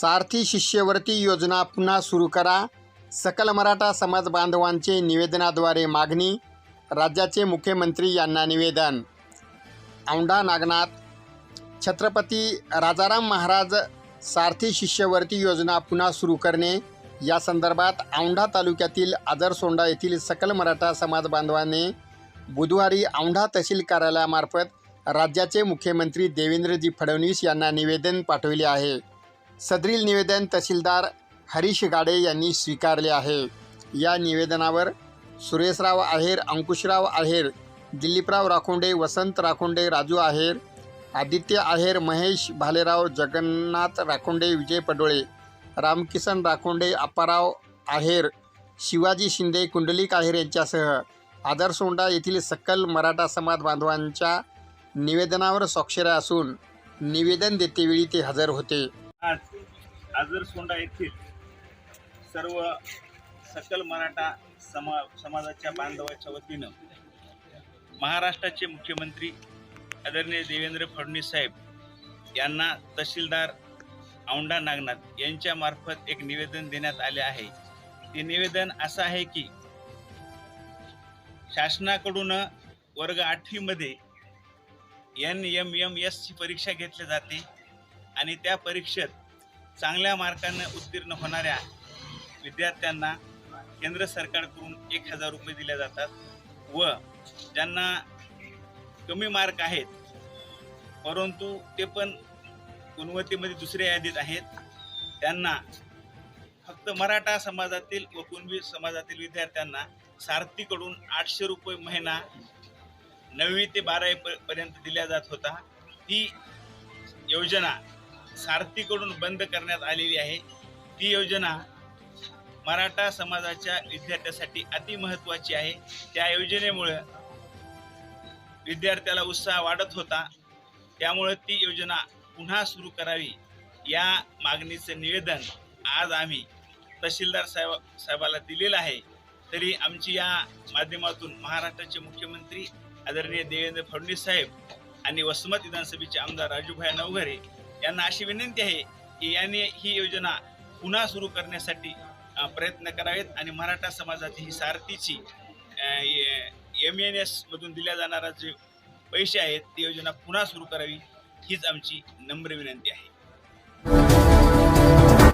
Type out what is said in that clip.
सारथी शिष्यवृत्ती योजना पुन्हा सुरू करा. सकल मराठा समाज बांधवांचे निवेदनाद्वारे मागणी राज्याचे मुख्यमंत्री यांना निवेदन. औंढा नागनाथ छत्रपती राजाराम महाराज सारथी शिष्यवृत्ती योजना पुन्हा सुरू करणे. या संदर्भात औंढा तालुक्यातील आदरसोंडा येथील सकल मराठा समाज बांधवाने बुधवारी औंढा तहसील कार्यालयामार्फत राज्याचे मुख्यमंत्री देवेंद्रजी फडणवीस यांना निवेदन पाठविले आहे. सदरील निवेदन तहसीलदार हरीश गाडे यांनी स्वीकारले आहे. या निवेदनावर सुरेशराव आहेर अंकुशराव आहेर दिलीपराव राखोंडे वसंत राखोंडे राजू आहेर आदित्य आहेर महेश भालेराव जगन्नाथ राखोंडे विजय पडोळे रामकिसन राखोंडे अप्पाराव आहेर शिवाजी शिंदे कुंडलिक आहेर यांच्यासह आदरसोंडा येथील सकल मराठा समाज बांधवांच्या निवेदनावर स्वाक्षऱ्या असून निवेदन देतेवेळी ते हजर होते. आज आजरसोंडा येथील सर्व सकल मराठा समा समाजाच्या बांधवाच्या वतीनं महाराष्ट्राचे मुख्यमंत्री आदरणीय देवेंद्र फडणवीस साहेब यांना तहसीलदार औंढा नागनाथ यांच्यामार्फत एक निवेदन देण्यात आले आहे. ते निवेदन असं आहे की शासनाकडून वर्ग आठवीमध्ये एन एम एम एसची परीक्षा घेतली जाते. आणि त्या परीक्षेत चांगल्या मार्कानं उत्तीर्ण होणाऱ्या विद्यार्थ्यांना केंद्र सरकारकडून एक हजार रुपये दिले जातात व ज्यांना कमी मार्क आहेत परंतु ते पण गुणवत्तेमध्ये दुसऱ्या यादीत आहेत त्यांना फक्त मराठा समाजातील व कुणबी समाजातील विद्यार्थ्यांना सारथीकडून आठशे रुपये महिना नववी ते बारावी पर्यंत दिल्या जात होता. ती योजना सारथीकडून बंद करण्यात आलेली आहे. ती योजना मराठा समाजाच्या विद्यार्थ्यासाठी अति महत्त्वाची आहे. त्या योजनेमुळं विद्यार्थ्याला उत्साह वाढत होता. त्यामुळं ती योजना पुन्हा सुरू करावी या मागणीचं निवेदन आज आम्ही तहसीलदार साहेब साहेबाला दिलेलं आहे. तरी आमची या माध्यमातून महाराष्ट्राचे मुख्यमंत्री आदरणीय देवेंद्र फडणवीस साहेब आणि वसमत विधानसभेचे आमदार राजूभाई नवघरे यांना अशी विनंती आहे की यांनी ही योजना पुन्हा सुरू करण्यासाठी प्रयत्न करावेत आणि मराठा समाजाची ही सारथीची एम एन एसमधून दिल्या जाणारा जे पैसे आहेत ती योजना पुन्हा सुरू करावी हीच आमची नम्र विनंती आहे.